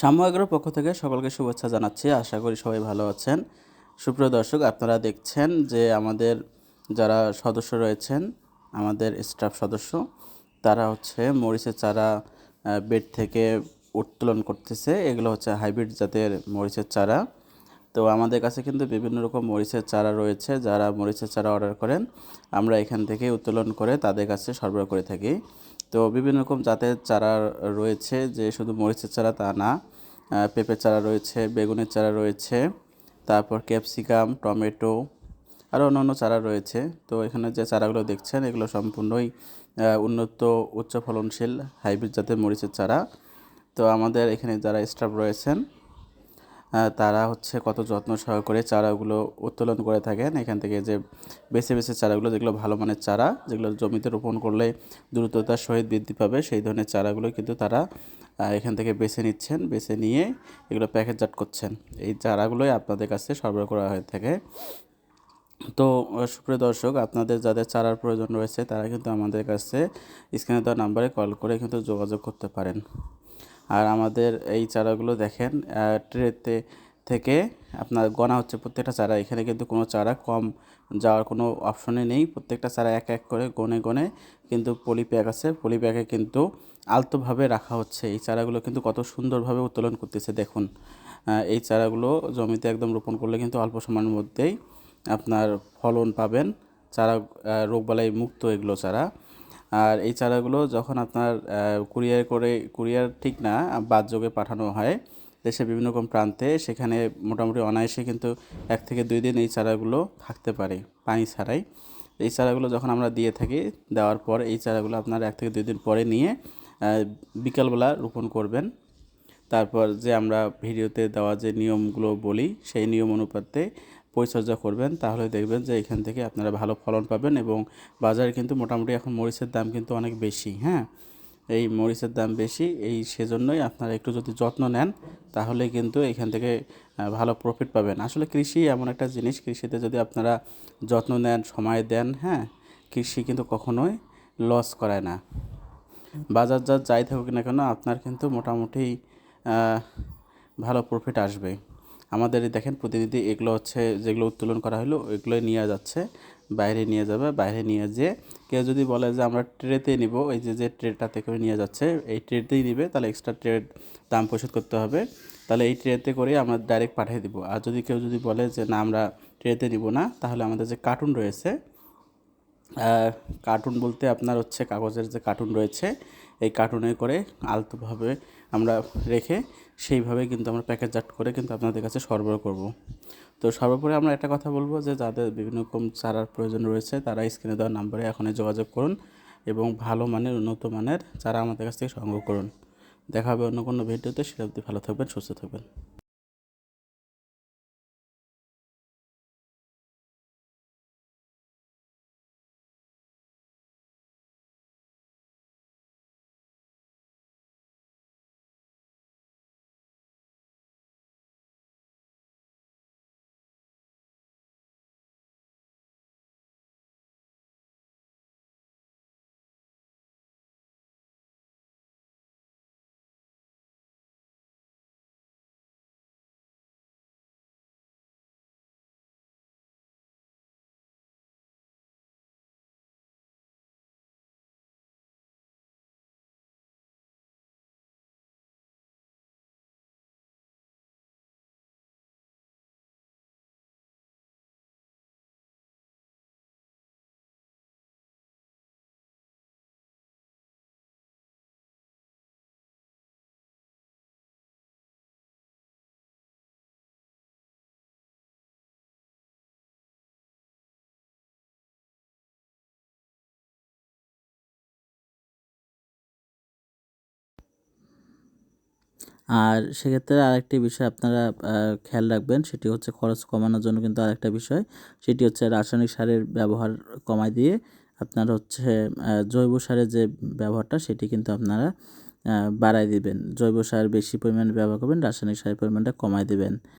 সাম্যগ্রর পক্ষ থেকে সকলকে শুভেচ্ছা জানাচ্ছি। আশা করি সবাই ভালো আছেন। সুপ্রিয় দর্শক, আপনারা দেখছেন যে আমাদের যারা সদস্য রয়েছেন, আমাদের স্টাফ সদস্য, তারা হচ্ছে মরিচের চারা বেড থেকে উত্তোলন করতেছে। এগুলো হচ্ছে হাইব্রিড জাতের মরিচের চারা। তো আমাদের কাছে কিন্তু বিভিন্ন রকম মরিচের চারা রয়েছে। যারা মরিচের চারা অর্ডার করেন, আমরা এখান থেকে উত্তোলন করে তাদের কাছে সরবরাহ করে থাকি। তো বিভিন্ন রকম জাতের চারা রয়েছে, যে শুধু মরিচের চারা তা না পেঁপের চারা রয়েছে, বেগুনের চারা রয়েছে, তারপর ক্যাপসিকাম, টমেটো, আরও অন্য চারা রয়েছে। তো এখানে যে চারাগুলো দেখছেন, এগুলো সম্পূর্ণই উন্নত উচ্চ ফলনশীল হাইব্রিড জাতের মরিচের চারা। তো আমাদের এখানে যারা স্টাফ রয়েছেন তারা হচ্ছে কত যত্ন সহকারে চারাগুলো উত্তোলন করে থাকেন। এখান থেকে যে বেছে বেছে চারাগুলো, যেগুলো ভালো মানের চারা, যেগুলো জমিতে রোপণ করলে দ্রুততার সহিত বৃদ্ধি পাবে, সেই ধরনের চারাগুলো কিন্তু তারা এখান থেকে বেছে নিচ্ছেন, বেছে নিয়ে এগুলো প্যাকেটজাত করছেন। এই চারাগুলোই আপনাদের কাছে সরবরাহ করা হয়ে থাকে। তো সুপ্রিয় দর্শক, আপনাদের যাদের চারার প্রয়োজন রয়েছে, তারা কিন্তু আমাদের কাছে স্ক্রিনে দেওয়া নাম্বারে কল করে কিন্তু যোগাযোগ করতে পারেন। আর আমাদের এই চারাগুলো দেখেন ট্রেতে থেকে আপনার গনা হচ্ছে প্রত্যেকটা চারা। এখানে কিন্তু কোনো চারা কম যাওয়ার কোনো অপশনে নেই। প্রত্যেকটা চারা এক এক করে গনে গনে কিন্তু পলি প্যাক আছে। পলি প্যাকে কিন্তু আলতোভাবে রাখা হচ্ছে। এই চারাগুলো কিন্তু কত সুন্দরভাবে উত্তোলন করতেছে, দেখুন। এই চারাগুলো জমিতে একদম রোপণ করলে কিন্তু অল্প সময়ের মধ্যেই আপনার ফলন পাবেন। চারা রোগবালাই মুক্ত এগুলো চারা। আর এই চারাগুলো যখন আপনার কুরিয়ার করে, কুরিয়ার ঠিক না বাদযোগে পাঠানো হয় দেশের বিভিন্ন রকম প্রান্তে, সেখানে মোটামুটি অনায়াসে কিন্তু এক থেকে দুই দিন এই চারাগুলো থাকতে পারে, পানি ছাড়াই। এই চারাগুলো যখন আমরা দিয়ে থাকি, দেওয়ার পর এই চারাগুলো আপনার এক থেকে দুই দিন পরে নিয়ে বিকালবেলা রোপণ করবেন। তারপর যে আমরা ভিডিওতে দেওয়া যে নিয়মগুলো বলি, সেই নিয়ম অনুপাতে পরিচর্যা করবেন, তাহলে দেখবেন যে এখান থেকে আপনারা ভালো ফলন পাবেন এবং বাজারে কিন্তু মোটামুটি এখন মরিচের দাম কিন্তু অনেক বেশি হ্যাঁ? এই মরিচের দাম বেশি, এই সেজন্যই আপনারা একটু যদি যত্ন নেন, তাহলে কিন্তু এখান থেকে ভালো প্রফিট পাবেন। আসলে কৃষি এমন একটা জিনিস, কৃষিতে যদি আপনারা যত্ন নেন, সময় দেন হ্যাঁ? কৃষি কিন্তু কখনোই লস করায় না। বাজার যা যাই থাকুক না কেন, আপনার কিন্তু মোটামুটি ভালো প্রফিট আসবে আমাদের দেখেন প্রতিনিধি এগুলো হচ্ছে যেগুলো উত্তোলন করা হলো ওইগুলোই নিয়ে যাচ্ছে, বাইরে নিয়ে যাবে, বাইরে নিয়ে যেয়ে কেউ যদি বলে যে আমরা ট্রেতে নিব ওই যে যে ট্রেটাতে করে নিয়ে যাচ্ছে, এই ট্রেতেই নিবে, তাহলে এক্সট্রা ট্রেড দাম পরিশোধ করতে হবে, তাহলে এই ট্রেতে করে আমরা ডাইরেক্ট পাঠিয়ে দিব। আর যদি কেউ যদি বলে যে না, আমরা ট্রেতে নিব না, তাহলে আমাদের যে কার্টুন রয়েছে কার্টুন বলতে আপনার হচ্ছে কাগজের যে কার্টুন রয়েছে, এই কার্টুনে করে আলতোভাবে আমরা রেখে সেইভাবে কিন্তু আমরা প্যাকেটজাত করে কিন্তু আপনাদের কাছে সরবরাহ করব। তো সর্বোপরি আমরা একটা কথা বলব যে যাদের বিভিন্ন রকম চারার প্রয়োজন রয়েছে তারা স্ক্রিনে দেওয়া নাম্বারে এখনই যোগাযোগ করুন এবং ভালো মানের, উন্নত মানের চারা আমাদের কাছ থেকে সংগ্রহ করুন। দেখা হবে অন্য কোনো ভিডিওতে সেটা অবধি ভালো থাকবেন, সুস্থ থাকবেন। আর সেক্ষেত্রে আরেকটি বিষয় আপনারা খেয়াল রাখবেন, সেটি হচ্ছে খরচ কমানোর জন্য কিন্তু আরেকটা বিষয়। সেটি হচ্ছে রাসায়নিক সারের ব্যবহার কমায় দিয়ে আপনার হচ্ছে জৈব সারের যে ব্যবহারটা, সেটি কিন্তু আপনারা বাড়ায় দিবেন। জৈব সার বেশি পরিমাণে ব্যবহার করবেন, রাসায়নিক সারের পরিমাণটা কমায় দিবেন।